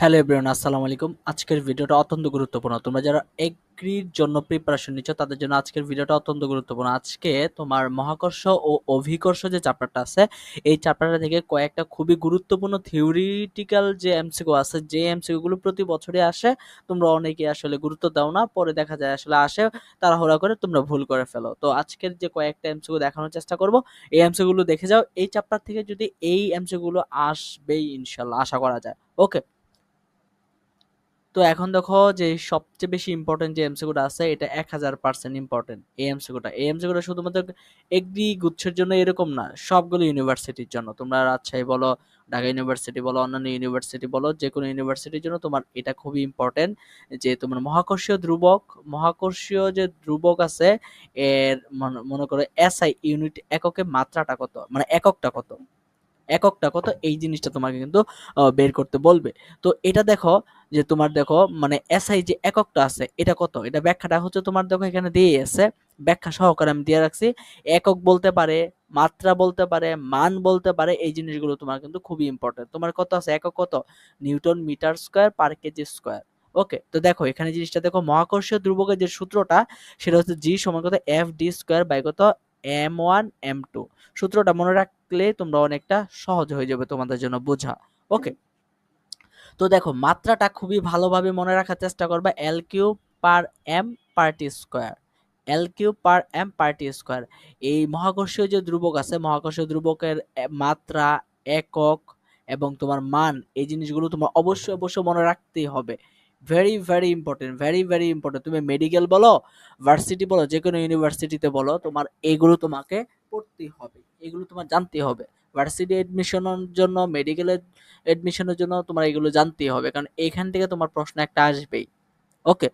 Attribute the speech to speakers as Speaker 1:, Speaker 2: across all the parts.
Speaker 1: Hello everyone, আসসালামু আলাইকুম। আজকের ভিডিওটা অত্যন্ত গুরুত্বপূর্ণ। তোমরা যারা এগ্রির জন্য প্রিপারেশন নিচ্ছ, তাদের জন্য আজকের ভিডিওটা অত্যন্ত গুরুত্বপূর্ণ। আজকে তোমার মহাকর্ষ ও অভিকর্ষ যে চ্যাপ্টারটা আছে, এই চ্যাপ্টারটা থেকে কয়েকটা খুবই গুরুত্বপূর্ণ থিওরিটিক্যাল যে এমসিকিউ আছে, যে এমসিকিউ গুলো প্রতি বছরই আসে, তোমরা অনেকে আসলে গুরুত্ব দাও না, পরে দেখা যায় আসলে আসে, তাড়াহুড়া করে তোমরা ভুল করে ফেলো। তো আজকের যে কয়েকটা এমসিকিউ দেখানোর চেষ্টা করব, এই এমসিকিউ গুলো দেখে যাও। এই চ্যাপ্টার থেকে যদি এই এমসিকিউ গুলো আসবেই, ইনশাল্লাহ, আশা করা যায়। ওকে তো এখন দেখো যে সবচেয়ে বেশি ইম্পর্টেন্ট যে এমসিকিউটা আছে, এটা এক হাজার পার্সেন্ট ইম্পর্টেন্ট এই এমসিকিউটা এই এমসিকিউটা শুধুমাত্র এগ্রি গুচ্ছের জন্য এরকম না, সবগুলো ইউনিভার্সিটির জন্য। তোমরা রাজশাহী বলো, ঢাকা ইউনিভার্সিটি বলো, অন্যান্য ইউনিভার্সিটি বলো যে কোনো ইউনিভার্সিটির জন্য তোমার এটা খুবই ইম্পর্টেন্ট যে তোমার মহাকর্ষীয় ধ্রুবক, মহাকর্ষীয় যে ধ্রুবক আছে, এর মনে করো এসআই ইউনিট এককে মাত্রাটা কত? মানে এককটা কত? এককটা কত? এই জিনিসটা তোমাকে কিন্তু বের করতে বলবে। তো এটা দেখো যে তোমার দেখো মানে এসআই যে এককটা আছে, এটা কত? এটা ব্যাখ্যাটা হচ্ছে তোমার দেখো এখানে দিয়ে আছে, ব্যাখ্যা সহকারে আমি দিয়ে রাখছি। একক বলতে পারে, মাত্রা বলতে পারে, মান বলতে পারে, এই জিনিসগুলো তোমার কিন্তু খুবই ইম্পর্টেন্ট তোমার কত আছে? একক কত? Newton metre square per kg square. Okay, তো দেখো এখানে জিনিসটা দেখো, মহাকর্ষীয় ধ্রুবকের যে সূত্রটা, সেটা হচ্ছে জি সমান কত? এফ ডি স্কোয়ার বাই কত? এম ওয়ান এম টু সূত্রটা মনে রাখলে তোমরা অনেকটা সহজ হয়ে যাবে তোমাদের জন্য বোঝা। ওকে তো দেখো, মাত্রাটা খুবই ভালোভাবে মনে রাখার চেষ্টা করবে L Q per M party square L Q per M party square এই মহাকর্ষীয় যে ধ্রুবক আছে, মহাকর্ষীয় ধ্রুবকের মাত্রা একক এবং তোমার মান, এই জিনিসগুলো তোমার অবশ্যই অবশ্যই মনে রাখতেই হবে। Very very important very very important তুমি মেডিকেল বলো ভার্সিটি বলো যে কোনো ইউনিভার্সিটিতে বলো, তোমার এগুলো তোমাকে পড়তেই হবে, এগুলো তোমার জানতেই হবে। ভার্সিটি অ্যাডমিশনের জন্য মেডিকেল অ্যাডমিশনের জন্য তোমার এগুলো জানতেই হবে, কারণ এখান থেকে তোমার প্রশ্ন একটা আসবেই। ওকে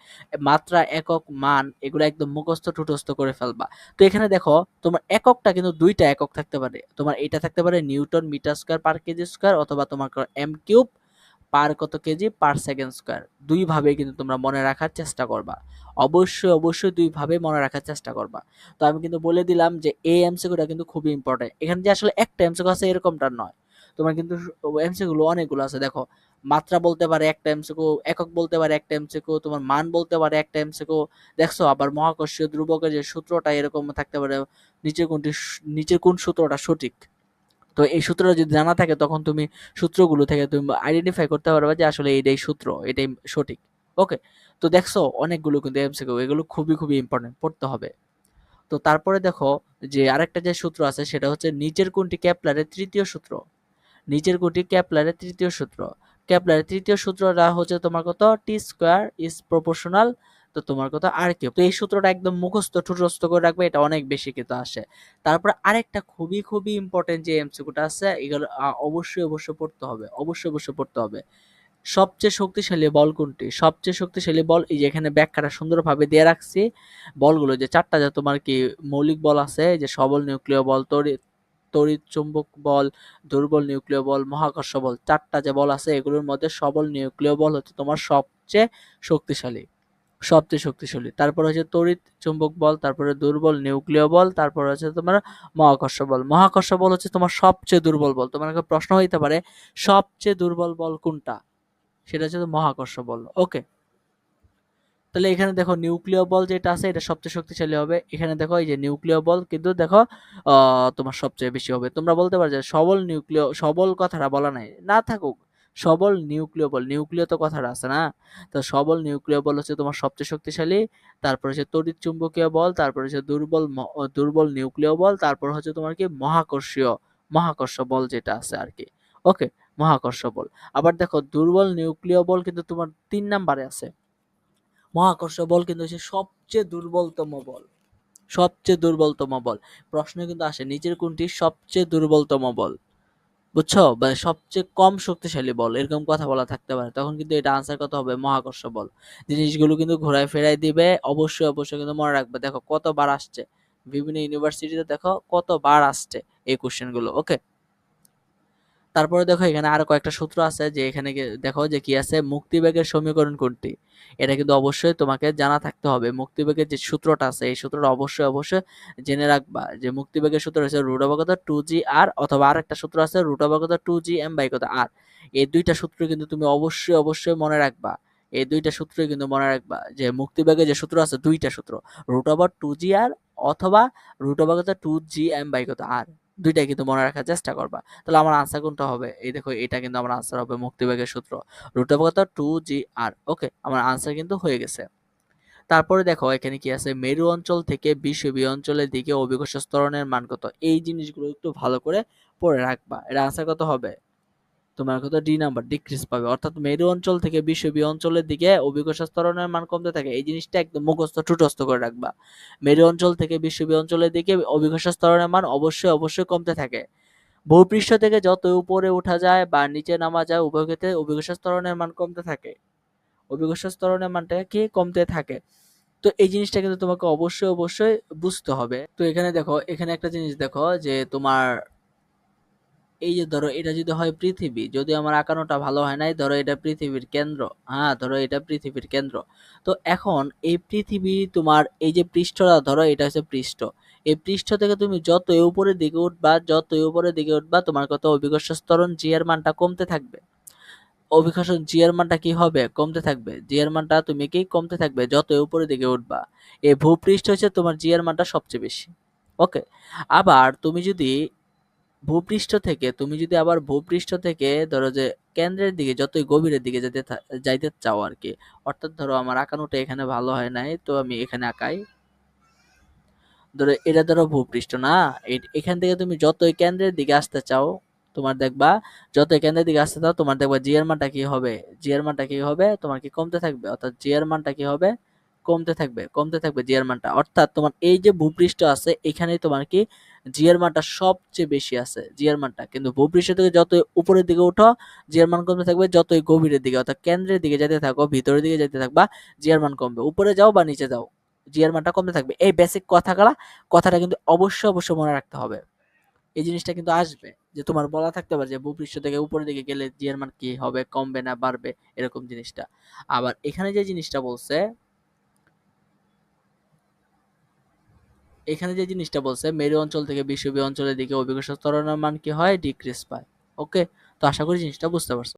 Speaker 1: মাত্রা, একক, মান, এগুলো একদম মুখস্থ, টুটস্থ করে ফেলবা। তো এখানে দেখো, তোমার এককটা কিন্তু দুইটা একক থাকতে পারে। তোমার এটা থাকতে পারে newton metre square per kg square, অথবা তোমার এম কিউব পার কত কেজি? Per second square. দুইভাবে কিন্তু তোমরা মনে রাখার চেষ্টা করবা। অবশ্যই অবশ্যই দুইভাবে মনে রাখার চেষ্টা করবা। তো আমি কিন্তু বলে দিলাম যে এই এমসিকিউটা কিন্তু খুবই ইম্পর্টেন্ট এখানে যে আসলে একটা এমসিকিউ আছে এরকমটা নয়। তোমার কিন্তু এমসিকিউগুলো অনেকগুলো আছে। দেখো, মাত্রা বলতে পারে একটা এমসিকিউ একক বলতে পারে একটা এমসিকিউ তোমার মান বলতে পারে একটা এমসিকিউ দেখছ, আবার মহাকর্ষীয় ধ্রুবকের যে সূত্রটা এরকম থাকতে পারে, নিচের কোনটি নিচের কোন সূত্রটা সঠিক? তো এই সূত্রটা যদি জানা থাকে, তখন তুমি সূত্রগুলো থেকে তুমি আইডেন্টিফাই করতে পারবে যে আসলে এইটাই সূত্র, এটাই সঠিক। ওকে তো দেখছ, অনেকগুলো কিন্তু এমসিকিউ এগুলো খুবই খুবই ইম্পর্টেন্ট পড়তে হবে। তো তারপরে দেখো যে আরেকটা যে সূত্র আছে, সেটা হচ্ছে নিচের কোনটি ক্যাপলারের তৃতীয় সূত্র? নিচের কোনটি ক্যাপলারের তৃতীয় সূত্র? ক্যাপলারের তৃতীয় সূত্রটা হচ্ছে তোমার কত? টি স্কোয়ার ইজ প্রপোর্শনাল তো তোমার কথা আর কি তো এই সূত্রটা একদম মুখস্থ, ঠুটস্থ করে রাখবে, এটা অনেক বেশি কিন্তু আসে। তারপর আরেকটা খুবই খুবই ইম্পর্টেন্ট যে এমসিকিউটা আছে, এগুলো অবশ্যই অবশ্যই পড়তে হবে, অবশ্যই অবশ্যই পড়তে হবে। সবচেয়ে শক্তিশালী বল কোনটি? সবচেয়ে শক্তিশালী বল, এই যে এখানে ব্যাখ্যাটা সুন্দরভাবে দিয়ে রাখছি, বলগুলো যে চারটা যে তোমার কি মৌলিক বল আছে যে সবল নিউক্লিয় বল তড়িৎ তড়িৎ চুম্বক বল, দুর্বল নিউক্লিয় বল, মহাকর্ষ বল, চারটা যে বল আছে, এগুলোর মধ্যে সবল নিউক্লিয় বল হচ্ছে তোমার সবচেয়ে শক্তিশালী। সবচেয়ে শক্তিশালী। তারপর হচ্ছে তড়িৎ চুম্বক বল, তারপরে দুর্বল নিউক্লিয় বল, তারপর হচ্ছে তোমার মহাকর্ষ বল। মহাকর্ষ বল হচ্ছে তোমার সবচেয়ে দুর্বল বল। তোমার প্রশ্ন হইতে পারে, সবচেয়ে দুর্বল বল কোনটা? সেটা হচ্ছে মহাকর্ষ বল। ওকে। তাহলে এখানে দেখো নিউক্লিয় বল যেটা আছে, এটা সবচেয়ে শক্তিশালী হবে। এখানে দেখো এই যে নিউক্লিয় বল কিন্তু দেখো তোমার সবচেয়ে বেশি হবে। তোমরা বলতে পারো যে সবল নিউক্লিয়, সবল কথাটা বলা নাই। না থাকুক সবল নিউক্লিয় বল। নিউক্লিয় তো কথাটা আছে না? তো সবল নিউক্লিয় বল হচ্ছে তোমার সবচেয়ে শক্তিশালী, তারপর হচ্ছে তড়িৎ চুম্বকীয় বল, তারপর হচ্ছে দুর্বল দুর্বল নিউক্লিয় বল, তারপর হচ্ছে তোমার কি? মহাকর্ষীয়, মহাকর্ষ বল যেটা আছে আর কি। ওকে, মহাকর্ষ বল। আবার দেখো দুর্বল নিউক্লিয় বল কিন্তু তোমার তিন নাম্বারে আছে। মহাকর্ষ বল কিন্তু হচ্ছে সবচেয়ে দুর্বলতম বল। সবচেয়ে দুর্বলতম বল। প্রশ্ন কিন্তু আসে, নিচের কোনটি সবচেয়ে দুর্বলতম বল? বুঝছ? মানে সবচেয়ে কম শক্তিশালী বল, এরকম কথা বলা থাকতে পারে। তখন কিন্তু এটা আনসার কত হবে? মহাকর্ষ বল। জিনিসগুলো কিন্তু ঘোরায় ফেরাই দিবে, অবশ্যই অবশ্যই কিন্তু মনে রাখবে। দেখো কতবার আসছে। বিভিন্ন ইউনিভার্সিটিতে দেখো কতবার আসছে এই কোশ্চেনগুলো ওকে তারপরে দেখো এখানে আরও কয়েকটা সূত্র আছে যে এখানে দেখো যে কি আছে? মুক্তিবেগের সমীকরণ কোনটি? এটা কিন্তু অবশ্যই তোমাকে জানা থাকতে হবে। মুক্তিবেগের যে সূত্রটা আছে, এই সূত্রটা অবশ্যই অবশ্যই জেনে রাখবা যে মুক্তিবেগের সূত্র হচ্ছে রুট কত টু জি আর অথবা আর একটা সূত্র আছে রুট কত two G M by R এই দুইটা সূত্র কিন্তু তুমি অবশ্যই অবশ্যই মনে রাখবা। এই দুইটা সূত্রই কিন্তু মনে রাখবা যে মুক্তিবেগের যে সূত্র আছে দুইটা সূত্র root over two G R অথবা root over two G M by R দুইটাই কিন্তু মনে রাখার চেষ্টা করবা। তাহলে আমার আনসার কোনটা হবে? এই দেখো, এটা কিন্তু আমার আনসার হবে মুক্তিবেগের সূত্র। রুট অফ কত টু জি আর ওকে আমার আনসার কিন্তু হয়ে গেছে। তারপরে দেখো, এখানে কি আছে? মেরু অঞ্চল থেকে বিশ্ববি অঞ্চলের দিকে অভিকর্ষ স্তরণের মান কত? এই জিনিসগুলো একটু ভালো করে পড়ে রাখবা। এটা আনসার কত হবে? তোমার কত ডি নাম্বার ডিক্রিজ পাবে। অর্থাৎ মেরু অঞ্চল থেকে বিষুবীয় অঞ্চলের দিকে অভিকর্ষ ত্বরণের মান কমতে থাকে। এই জিনিসটা একদম মুখস্থ টুটস্থ করে রাখবা। মেরু অঞ্চল থেকে বিষুবীয় অঞ্চলের দিকে অভিকর্ষ স্তরণের মান অবশ্যই অবশ্যই কমতে থাকে। ভূপৃষ্ঠ থেকে যত উপরে ওঠা যায় বা নিচে নামা যায়, উভয় ক্ষেত্রে অভিকর্ষ স্তরণের মান কমতে থাকে। অভিকর্ষ স্তরণের মানটা কি? কমতে থাকে। তো এই জিনিসটা কিন্তু তোমাকে অবশ্যই অবশ্যই বুঝতে হবে। তো এখানে দেখো, এখানে একটা জিনিস দেখো যে তোমার এই যে ধরো এটা যদি হয় পৃথিবী, যদি আমার আঁকানোটা ভালো হয় নাই, ধরো এটা পৃথিবীর কেন্দ্র। হ্যাঁ ধরো এটা পৃথিবীর কেন্দ্র। তো এখন এই পৃথিবী তোমার এই যে পৃষ্ঠটা, ধরো এটা হচ্ছে পৃষ্ঠ। এই পৃষ্ঠ থেকে তুমি যত উপরের দিকে উঠবা যত উপরের দিকে উঠবা, তোমার কত অভিকর্ষ স্তরণ জিয়ার মানটা কমতে থাকবে। অভিকর্ষ জিয়ার মানটা কি হবে? কমতে থাকবে। জিয়ার মানটা তুমি কি? কমতে থাকবে যত উপরের দিকে উঠবা। এই ভূপৃষ্ঠ হচ্ছে তোমার জিয়ার মানটা সবচেয়ে বেশি। ওকে আবার তুমি যদি ভূপৃষ্ঠ থেকে, তুমি যদি আবার ভূপৃষ্ঠ থেকে ধরো যে কেন্দ্রের দিকে, যতই গভীরের দিকে যেতে যাইতে চাও আর কি অর্থাৎ ধরো আমার আঁকানোটা এখানে ভালো হয় নাই, তো আমি এখানে আঁকাই। ধরো এটা ধরো ভূপৃষ্ঠ না এখান থেকে তুমি যতই কেন্দ্রের দিকে আসতে চাও, তোমার দেখবা, যতই কেন্দ্রের দিকে আসতে চাও, তোমার দেখবা জিয়ার মানটা কি হবে জিয়ার মানটা কি হবে, তোমার কি কমতে থাকবে, অর্থাৎ জিয়ার মানটা কি হবে কমতে থাকবে কমতে থাকবে জি এর মানটা। অর্থাৎ তোমার এই যে ভূপৃষ্ঠ আছে, এখানেই তোমার কি জি এর মানটা সবচেয়ে বেশি আছে জি এর মানটা। কিন্তু ভূপৃষ্ঠ থেকে যত উপরের দিকে উঠো জি এর মান কমতে থাকবে যতই গভীরের দিকে, অর্থাৎ কেন্দ্রের দিকে যেতে থাকো, ভিতরের দিকে যেতে থাকবা জি এর মান কমবে। উপরে যাও বা নিচে যাও জি এর মানটা কমতে থাকবে। এই বেসিক কথাগুলা, কথাটা কিন্তু অবশ্যই অবশ্যই মনে রাখতে হবে। এই জিনিসটা কিন্তু আসবে, যে তোমার বলা থাকতে পারে যে ভূপৃষ্ঠ থেকে উপরের দিকে গেলে জি এর মান কি হবে, কমবে না, বাড়বে, এরকম জিনিসটা। আবার এখানে যে জিনিসটা বলছে এখানে যে জিনিসটা বলছে, মেরু অঞ্চল থেকে বিশ্ববি অঞ্চলের দিকে অভিজ্ঞতা ত্বরণের মান কি হয়? ডিক্রিজ পায়। ওকে তো আশা করি জিনিসটা বুঝতে পারছ।